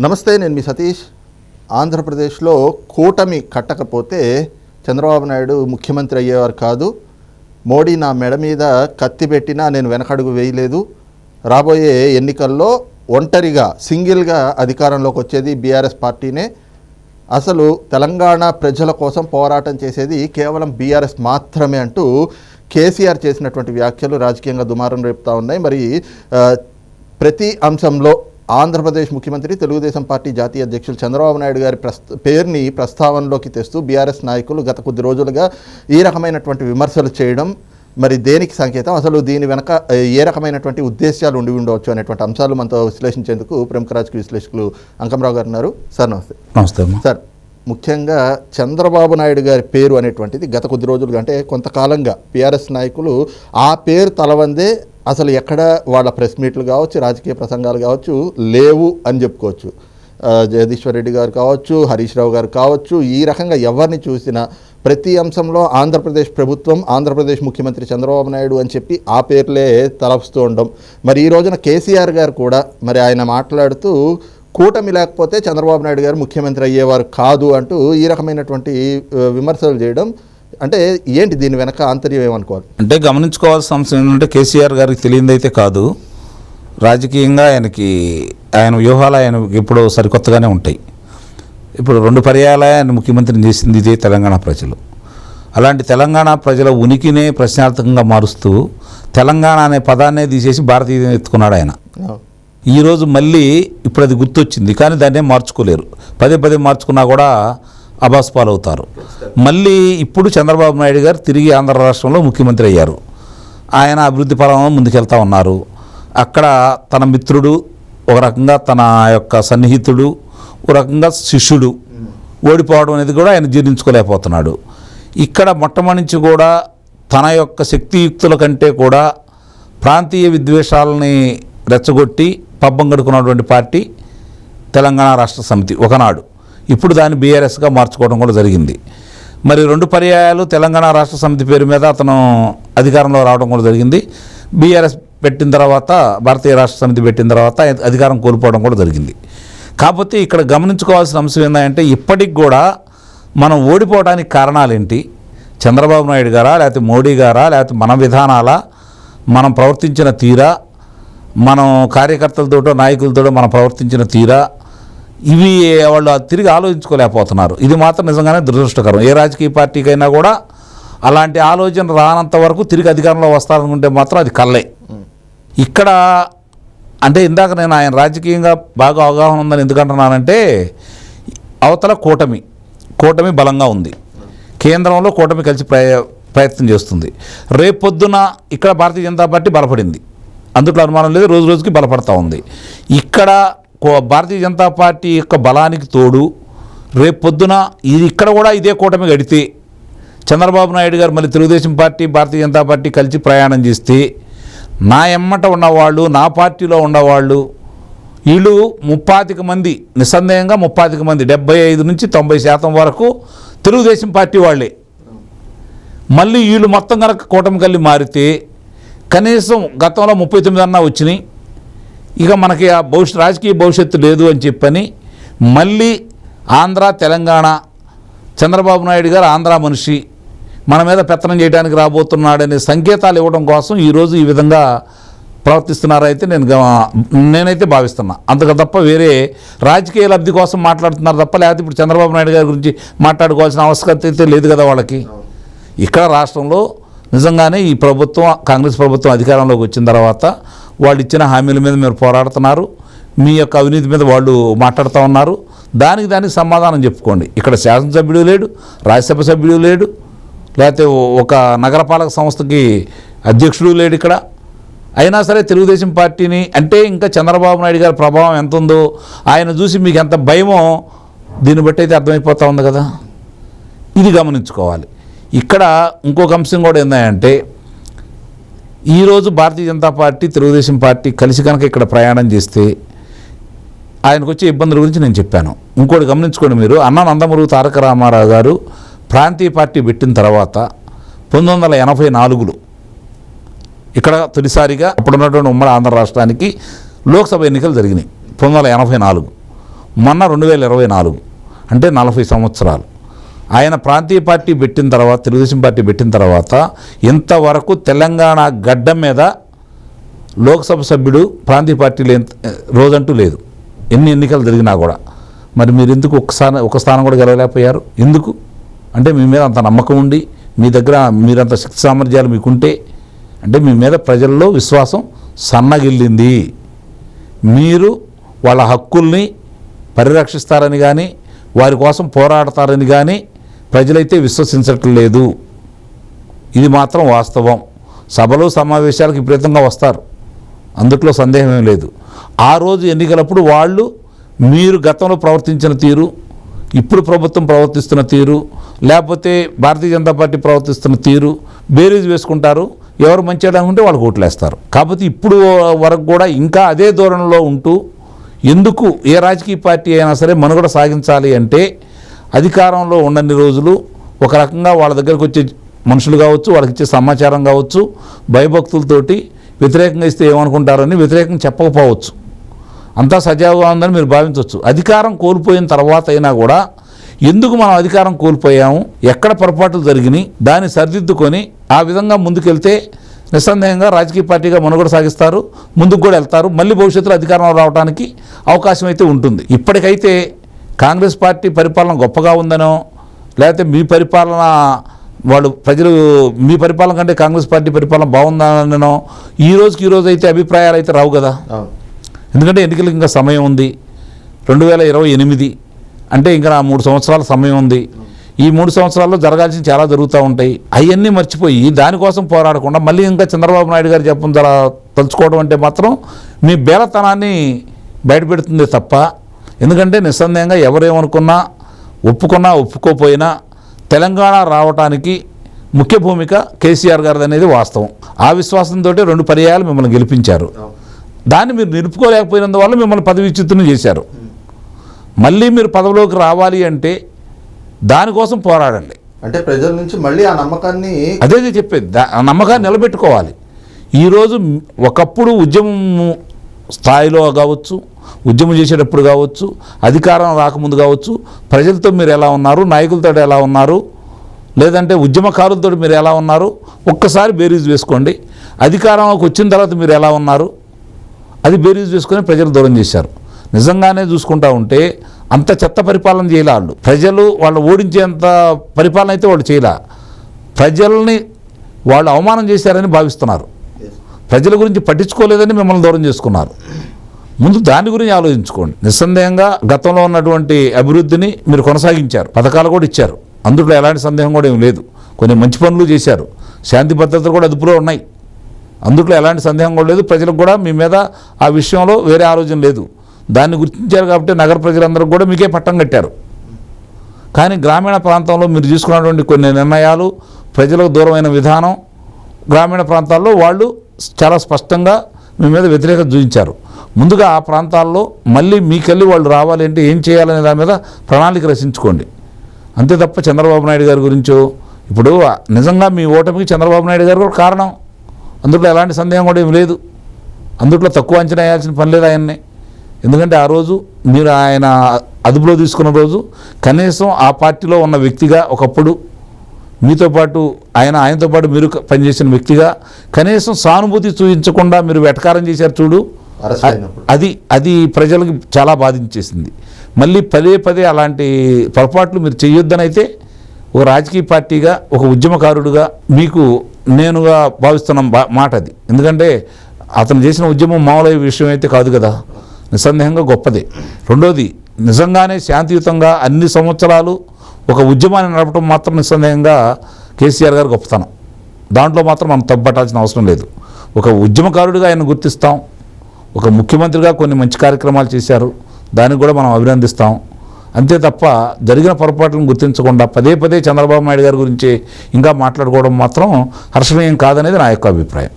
నమస్తే నేను మీ సతీష్. ఆంధ్రప్రదేశ్లో కూటమి కట్టకపోతే చంద్రబాబు నాయుడు ముఖ్యమంత్రి అయ్యేవారు కాదు. మోడీ నా మెడ మీద కత్తి పెట్టినా నేను వెనకడుగు వేయలేదు. రాబోయే ఎన్నికల్లో ఒంటరిగా సింగిల్గా అధికారంలోకి వచ్చేది బీఆర్ఎస్ పార్టీనే. అసలు తెలంగాణ ప్రజల కోసం పోరాటం చేసేది కేవలం బీఆర్ఎస్ మాత్రమే అంటూ కేసీఆర్ చేసినటువంటి వ్యాఖ్యలు రాజకీయంగా దుమారం రేపుతూ ఉన్నాయి. మరి ప్రతి అంశంలో ఆంధ్రప్రదేశ్ ముఖ్యమంత్రి తెలుగుదేశం పార్టీ జాతీయ అధ్యక్షులు చంద్రబాబు నాయుడు గారి పేరుని ప్రస్తావనలోకి తెస్తూ బీఆర్ఎస్ నాయకులు గత కొద్ది రోజులుగా ఈ రకమైనటువంటి విమర్శలు చేయడం మరి దేనికి సంకేతం? అసలు దీని వెనక ఏ రకమైనటువంటి ఉద్దేశాలు ఉండి ఉండవచ్చు అనేటువంటి అంశాలు మనతో విశ్లేషించేందుకు ప్రముఖ రాజకీయ విశ్లేషకులు అంకంరావు గారు ఉన్నారు. సార్ నమస్తే. నమస్తే సార్ ముఖ్యంగా చంద్రబాబు నాయుడు గారి పేరు అనేటువంటిది గత కొద్ది రోజులుగా అంటే కొంతకాలంగా పిఆర్ఎస్ నాయకులు ఆ పేరు తలవందే అసలు ఎక్కడ వాళ్ళ ప్రెస్ మీట్లు కావచ్చు రాజకీయ ప్రసంగాలు కావచ్చు లేవు అని చెప్పుకోవచ్చు. జగదీశ్వర జగదీశ్వర్ రెడ్డి గారు కావచ్చు హరీష్ రావు గారు కావచ్చు ఈ రకంగా ఎవరిని చూసినా ప్రతి అంశంలో ఆంధ్రప్రదేశ్ ప్రభుత్వం ఆంధ్రప్రదేశ్ ముఖ్యమంత్రి చంద్రబాబు నాయుడు అని చెప్పి ఆ పేర్లే తలపుస్తూ ఉండడం మరి ఈ రోజున కేసీఆర్ గారు కూడా మరి ఆయన మాట్లాడుతూ కూటమి లేకపోతే చంద్రబాబు నాయుడు గారు ముఖ్యమంత్రి అయ్యేవారు కాదు అంటూ ఈ రకమైనటువంటి విమర్శలు చేయడం అంటే ఏంటి దీని వెనక ఆంతర్యం ఏమనుకోవాలి? అంటే గమనించుకోవాల్సిన అంశం ఏంటంటే కేసీఆర్ గారికి తెలియదైతే కాదు. రాజకీయంగా ఆయనకి ఆయన వ్యూహాలు ఆయన ఎప్పుడో సరికొత్తగానే ఉంటాయి. ఇప్పుడు రెండు పర్యాయాల ఆయన ముఖ్యమంత్రిని చేసింది ఇదే తెలంగాణ ప్రజలు. అలాంటి తెలంగాణ ప్రజల ఉనికినే ప్రశ్నార్థకంగా మారుస్తూ తెలంగాణ అనే పదాన్నే తీసేసి భారతీయం ఎత్తుకున్నాడు ఆయన. ఈరోజు మళ్ళీ ఇప్పుడు అది గుర్తొచ్చింది కానీ దాన్నే మార్చుకోలేరు. పదే పదే మార్చుకున్నా కూడా అబాస్ పాలవుతారు మళ్ళీ ఇప్పుడు చంద్రబాబు నాయుడు గారు తిరిగి ఆంధ్ర రాష్ట్రంలో ముఖ్యమంత్రి అయ్యారు. ఆయన అభివృద్ధి పరంగా ముందుకెళ్తా ఉన్నారు. అక్కడ తన మిత్రుడు ఒక రకంగా తన యొక్క సన్నిహితుడు ఒక రకంగా శిష్యుడు ఓడిపోవడం అనేది కూడా ఆయన జీర్ణించుకోలేకపోతున్నాడు. ఇక్కడ మొట్టమొదటి నుంచి కూడా తన యొక్క శక్తియుక్తుల కంటే కూడా ప్రాంతీయ విద్వేషాలని రెచ్చగొట్టి పబ్బం గడుకున్నటువంటి పార్టీ తెలంగాణ రాష్ట్ర సమితి ఒకనాడు. ఇప్పుడు దాన్ని బీఆర్ఎస్గా మార్చుకోవడం కూడా జరిగింది. మరి రెండు పర్యాయాలు తెలంగాణ రాష్ట్ర సమితి పేరు మీద అతను అధికారంలో రావడం కూడా జరిగింది. బీఆర్ఎస్ పెట్టిన తర్వాత భారతీయ రాష్ట్ర సమితి పెట్టిన తర్వాత అధికారం కోల్పోవడం కూడా జరిగింది. కాకపోతే ఇక్కడ గమనించుకోవాల్సిన అంశం ఏంటంటే ఇప్పటికి కూడా మనం ఓడిపోవడానికి కారణాలేంటి చంద్రబాబు నాయుడు గారా లేకపోతే మోడీ గారా లేకపోతే మన విధానాలా? మనం ప్రవర్తించిన తీరా? మనం కార్యకర్తలతోటో నాయకులతోటో మనం ప్రవర్తించిన తీరా? ఇవి వాళ్ళు తిరిగి ఆలోచించుకోలేకపోతున్నారు. ఇది మాత్రం నిజంగానే దురదృష్టకరం. ఏ రాజకీయ పార్టీకైనా కూడా అలాంటి ఆలోచన రానంత వరకు తిరిగి అధికారంలో వస్తారనుకుంటే మాత్రం అది కల్లే ఇక్కడ అంటే ఇందాక నేను ఆయన రాజకీయంగా బాగా అవగాహన ఉందని ఎందుకంటున్నానంటే అవతల కూటమి కూటమి బలంగా ఉంది. కేంద్రంలో కూటమి కలిసి ప్రయ ప్రయత్నం చేస్తుంది. రేపొద్దున ఇక్కడ భారతీయ జనతా పార్టీ బలపడింది. అందుట్లో అనుమానం లేదు రోజు రోజుకి బలపడతా ఉంది. ఇక్కడ భారతీయ జనతా పార్టీ యొక్క బలానికి తోడు రేపొద్దున ఇది ఇక్కడ కూడా ఇదే కూటమి గడితే చంద్రబాబు నాయుడు గారు మళ్ళీ తెలుగుదేశం పార్టీ భారతీయ జనతా పార్టీ కలిసి ప్రయాణం చేస్తే నా ఎమ్మట ఉన్నవాళ్ళు నా పార్టీలో ఉన్నవాళ్ళు వీళ్ళు ముప్పాతిక మంది నిస్సందేహంగా ముప్పాతిక మంది డెబ్బై ఐదు నుంచి తొంభై శాతం వరకు తెలుగుదేశం పార్టీ వాళ్ళే. మళ్ళీ వీళ్ళు మొత్తం కనుక కూటమి కలిసి మారితే కనీసం గతంలో ముప్పై తొమ్మిది అన్నా వచ్చినాయి. ఇక మనకి ఆ భవిష్యత్ రాజకీయ భవిష్యత్తు లేదు అని చెప్పని మళ్ళీ ఆంధ్ర తెలంగాణ చంద్రబాబు నాయుడు గారు ఆంధ్ర మనిషి మన మీద పెత్తనం చేయడానికి రాబోతున్నాడనే సంకేతాలు ఇవ్వడం కోసం ఈరోజు ఈ విధంగా ప్రవర్తిస్తున్నారైతే నేను నేనైతే భావిస్తున్నా. అంతకు తప్ప వేరే రాజకీయ లబ్ధి కోసం మాట్లాడుతున్నారు తప్ప లేకపోతే ఇప్పుడు చంద్రబాబు నాయుడు గారి గురించి మాట్లాడుకోవాల్సిన ఆవశ్యకత అయితే లేదు కదా వాళ్ళకి. ఇక్కడ రాష్ట్రంలో నిజంగానే ఈ ప్రభుత్వం కాంగ్రెస్ ప్రభుత్వం అధికారంలోకి వచ్చిన తర్వాత వాళ్ళు ఇచ్చిన హామీల మీద మీరు పోరాడుతున్నారు. మీ యొక్క అవినీతి మీద వాళ్ళు మాట్లాడుతూ ఉన్నారు. దానికి దానికి సమాధానం చెప్పుకోండి. ఇక్కడ శాసనసభ్యుడు లేడు రాజ్యసభ సభ్యుడు లేడు లేకపోతే ఒక నగరపాలక సంస్థకి అధ్యక్షుడు లేడు ఇక్కడ. అయినా సరే తెలుగుదేశం పార్టీని అంటే ఇంకా చంద్రబాబు నాయుడు గారి ప్రభావం ఎంత ఉందో ఆయన చూసి మీకు ఎంత భయమో దీన్ని బట్టి అయితే అర్థమైపోతూ ఉంది కదా. ఇది గమనించుకోవాలి. ఇక్కడ ఇంకొక అంశం కూడా ఏంటంటే ఈరోజు భారతీయ జనతా పార్టీ తెలుగుదేశం పార్టీ కలిసి కనుక ఇక్కడ ప్రయాణం చేస్తే ఆయనకు వచ్చే ఇబ్బందుల గురించి నేను చెప్పాను. ఇంకోటి గమనించుకోండి మీరు అన్న నందమూరు తారక రామారావు గారు ప్రాంతీయ పార్టీ పెట్టిన తర్వాత పంతొమ్మిది వందల ఎనభై నాలుగులో ఇక్కడ తొలిసారిగా అప్పుడున్నటువంటి ఉమ్మడి ఆంధ్ర రాష్ట్రానికి లోక్సభ ఎన్నికలు జరిగినాయి. పంతొమ్మిది వందల ఎనభై నాలుగు. మొన్న రెండు వేల ఇరవై నాలుగు. అంటే నలభై సంవత్సరాలు. ఆయన ప్రాంతీయ పార్టీ పెట్టిన తర్వాత తెలుగుదేశం పార్టీ పెట్టిన తర్వాత ఇంతవరకు తెలంగాణ గడ్డ మీద లోక్సభ సభ్యుడు ప్రాంతీయ పార్టీలు ఎంత రోజంటూ లేదు. ఎన్ని ఎన్నికలు జరిగినా కూడా. మరి మీరు ఎందుకు ఒక ఒక స్థానం కూడా గెలవలేకపోయారు? ఎందుకు? అంటే మీ మీద అంత నమ్మకం ఉండి మీ దగ్గర మీరంత శక్తి సామర్థ్యాలు మీకుంటే అంటే మీ మీద ప్రజల్లో విశ్వాసం సన్నగిల్లింది. మీరు వాళ్ళ హక్కుల్ని పరిరక్షిస్తారని కానీ వారి కోసం పోరాడతారని కానీ ప్రజలైతే విశ్వసించట్లేదు. ఇది మాత్రం వాస్తవం. సభలు సమావేశాలకు విపరీతంగా వస్తారు. అందుట్లో సందేహం లేదు. ఆ రోజు ఎన్నికలప్పుడు వాళ్ళు మీరు గతంలో ప్రవర్తించిన తీరు ఇప్పుడు ప్రభుత్వం ప్రవర్తిస్తున్న తీరు లేకపోతే భారతీయ జనతా పార్టీ ప్రవర్తిస్తున్న తీరు బేరీజ్ వేసుకుంటారు ఎవరు మంచి అనుకుంటే వాళ్ళు ఓట్లేస్తారు. కాకపోతే ఇప్పుడు వరకు కూడా ఇంకా అదే ధోరణిలో ఉంటూ ఎందుకు ఏ రాజకీయ పార్టీ అయినా సరే మనుగడ సాగించాలి అంటే అధికారంలో ఉండని రోజులు ఒక రకంగా వాళ్ళ దగ్గరకు వచ్చే మనుషులు కావచ్చు వాళ్ళకి ఇచ్చే సమాచారం కావచ్చు భయభక్తులతోటి వ్యతిరేకంగా ఇస్తే ఏమనుకుంటారని వ్యతిరేకంగా చెప్పకపోవచ్చు. అంతా సజావుగా ఉందని మీరు భావించవచ్చు. అధికారం కోల్పోయిన తర్వాత అయినా కూడా ఎందుకు మనం అధికారం కోల్పోయాము ఎక్కడ పొరపాట్లు జరిగినాయి దాన్ని సరిదిద్దుకొని ఆ విధంగా ముందుకెళ్తే నిస్సందేహంగా రాజకీయ పార్టీగా మనుగడ సాగిస్తారు ముందుకు కూడా వెళ్తారు మళ్ళీ భవిష్యత్తులో అధికారంలో రావడానికి అవకాశం అయితే ఉంటుంది. ఇప్పటికైతే కాంగ్రెస్ పార్టీ పరిపాలన గొప్పగా ఉందనో లేకపోతే మీ పరిపాలన వాళ్ళు ప్రజలు మీ పరిపాలన కంటే కాంగ్రెస్ పార్టీ పరిపాలన బాగుందనో ఈ రోజుకి ఈ రోజు అయితే అభిప్రాయాలు అయితే రావు కదా. ఎందుకంటే ఎన్నికలకు ఇంకా సమయం ఉంది. రెండు వేల ఇరవై ఎనిమిది అంటే ఇంకా మూడు సంవత్సరాల సమయం ఉంది. ఈ మూడు సంవత్సరాల్లో జరగాల్సిన చాలా జరుగుతూ ఉంటాయి. అవన్నీ మర్చిపోయి దానికోసం పోరాడకుండా మళ్ళీ ఇంకా చంద్రబాబు నాయుడు గారు చెప్పడం జర తలుచుకోవడం అంటే మాత్రం మీ బేలతనాన్ని బయటపెడుతుంది తప్ప ఎందుకంటే నిస్సందేహంగా ఎవరేమనుకున్నా ఒప్పుకున్నా ఒప్పుకోపోయినా తెలంగాణ రావటానికి ముఖ్య భూమిక కేసీఆర్ గారిది అనేది వాస్తవం. ఆ విశ్వాసంతో రెండు పర్యాయాలు మిమ్మల్ని గెలిపించారు. దాన్ని మీరు నిలుపుకోలేకపోయినందువల్ల మిమ్మల్ని పదవిచ్యుతుని చేశారు. మళ్ళీ మీరు పదవిలోకి రావాలి అంటే దానికోసం పోరాడండి. అంటే ప్రజల నుంచి మళ్ళీ ఆ నమ్మకాన్ని అదే చెప్పేది. ఆ నమ్మకాన్ని నిలబెట్టుకోవాలి. ఈరోజు ఒకప్పుడు ఉద్యమం స్థాయిలో కావచ్చు ఉద్యమం చేసేటప్పుడు కావచ్చు అధికారం రాకముందు కావచ్చు ప్రజలతో మీరు ఎలా ఉన్నారు నాయకులతో ఎలా ఉన్నారు లేదంటే ఉద్యమకారులతో మీరు ఎలా ఉన్నారు ఒక్కసారి బేరీజ్ వేసుకోండి. అధికారంలోకి వచ్చిన తర్వాత మీరు ఎలా ఉన్నారు అది బేరీజ్ వేసుకొని ప్రజలు దూరం చేశారు. నిజంగానే చూసుకుంటా ఉంటే అంత చెత్త పరిపాలన చేయలే వాళ్ళు. ప్రజలు వాళ్ళు ఓడించేంత పరిపాలన అయితే వాళ్ళు చేయలే. ప్రజల్ని వాళ్ళు అవమానం చేశారని భావిస్తున్నారు. ప్రజల గురించి పట్టించుకోలేదని మిమ్మల్ని దూరం చేసుకున్నారు. ముందు దాని గురించి ఆలోచించుకోండి. నిస్సందేహంగా గతంలో ఉన్నటువంటి అభివృద్ధిని మీరు కొనసాగించారు. పథకాలు కూడా ఇచ్చారు. అందులో ఎలాంటి సందేహం కూడా ఏం లేదు. కొన్ని మంచి పనులు చేశారు. శాంతి భద్రతలు కూడా అదుపులో ఉన్నాయి. అందుట్లో ఎలాంటి సందేహం కూడా లేదు. ప్రజలకు కూడా మీ మీద ఆ విషయంలో వేరే ఆలోచన లేదు. దాన్ని గుర్తించారు కాబట్టి నగర ప్రజలందరూ కూడా మీకే పట్టం కట్టారు. కానీ గ్రామీణ ప్రాంతంలో మీరు తీసుకున్నటువంటి కొన్ని నిర్ణయాలు ప్రజలకు దూరమైన విధానం గ్రామీణ ప్రాంతాల్లో వాళ్ళు చాలా స్పష్టంగా మీ మీద వ్యతిరేకత చూపించారు. ముందుగా ఆ ప్రాంతాల్లో మళ్ళీ మీకెళ్ళి వాళ్ళు రావాలి అంటే ఏం చేయాలనే దాని మీద ప్రణాళిక రచించుకోండి. అంతే తప్ప చంద్రబాబు నాయుడు గారి గురించో ఇప్పుడు నిజంగా మీ ఓటమికి చంద్రబాబు నాయుడు గారు కూడా కారణం. అందులో ఎలాంటి సందేహం కూడా ఏం లేదు. అందుట్లో తక్కువ అంచనా వేయాల్సిన పని లేదు ఆయన్ని. ఎందుకంటే ఆ రోజు మీరు ఆయన అదుపులో తీసుకున్న రోజు కనీసం ఆ పార్టీలో ఉన్న వ్యక్తిగా ఒకప్పుడు మీతో పాటు ఆయన ఆయనతో పాటు మీరు పనిచేసిన వ్యక్తిగా కనీసం సానుభూతి చూపించకుండా మీరు వెటకారం చేశారు చూడు. అది అది ప్రజలకు చాలా బాధించేసింది. మళ్ళీ పదే పదే అలాంటి పొరపాట్లు మీరు చేయొద్దని అయితే ఒక రాజకీయ పార్టీగా ఒక ఉద్యమకారుడుగా మీకు నేనుగా భావిస్తున్న బా- మాట అది. ఎందుకంటే అతను చేసిన ఉద్యమం మామూలు విషయం అయితే కాదు కదా. నిస్సందేహంగా గొప్పదే. రెండోది నిజంగానే శాంతియుతంగా అన్ని సంవత్సరాలు ఒక ఉద్యమాన్ని నడపడం మాత్రం నిస్సందేహంగా కేసీఆర్ గారు గొప్పతనం. దాంట్లో మాత్రం మనం తప్పట్టాల్సిన అవసరం లేదు. ఒక ఉద్యమకారుడిగా ఆయన గుర్తిస్తాం. ఒక ముఖ్యమంత్రిగా కొన్ని మంచి కార్యక్రమాలు చేశారు. దానికి కూడా మనం అభినందిస్తాం. అంతే తప్ప జరిగిన పొరపాట్లను గుర్తించకుండా పదే పదే చంద్రబాబు నాయుడు గారి గురించి ఇంకా మాట్లాడుకోవడం మాత్రం హర్షణీయం కాదనేది నా యొక్క అభిప్రాయం.